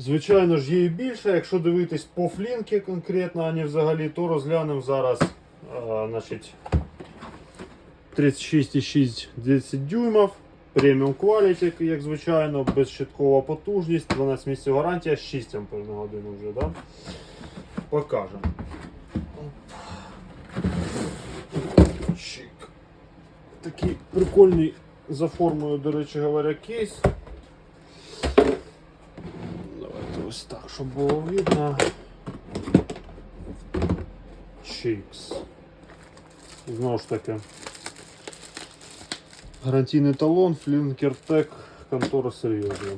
Звичайно ж, є і більше. Якщо дивитись по флінки конкретно, а не взагалі, то розглянемо зараз а, значить, 36,6 10 дюймів. Преміум Quality, як звичайно, безщиткова потужність, 12 місяців гарантія, 6 ампер на годину вже, да? Покажемо. Такий прикольний за формою, до речі говоря, кейс. Давайте ось так, щоб було видно. Чикс. Знову ж таки. Гарантійний талон, Флінкертек, контора серйозна.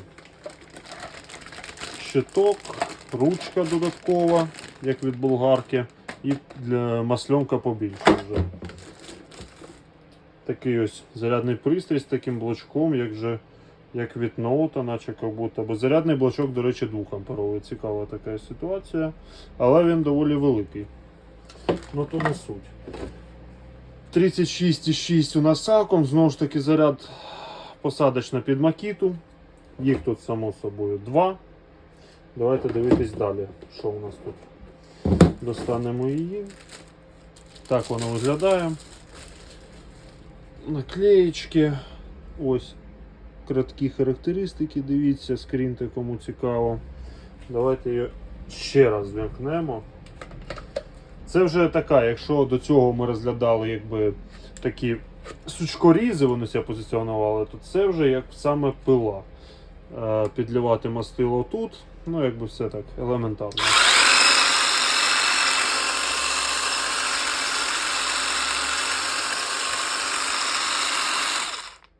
Щиток, ручка додаткова, як від болгарки, і для масленка побільше вже. Такий ось зарядний пристрій з таким блочком, як же як від ноута, наче як будто. Бо зарядний блочок, до речі, 2 амперовий. Цікава така ситуація. Але він доволі великий. Ну то не суть. 36,6 у нас акум, знову ж таки заряд посадочна під макіту. Їх тут, само собою, два. Давайте дивитись далі, що у нас тут. Достанемо її. Так воно виглядає. Наклеєчки. Ось краткі характеристики. Дивіться, скріньте, кому цікаво. Давайте її ще раз вимкнемо. Це вже така, якщо до цього ми розглядали якби такі сучкорізи, вони себе позиціонували, то це вже як саме пила. Е, Підливати мастило тут, ну якби все так елементарно.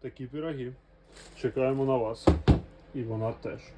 Такі пироги. Чекаємо на вас. І вона теж.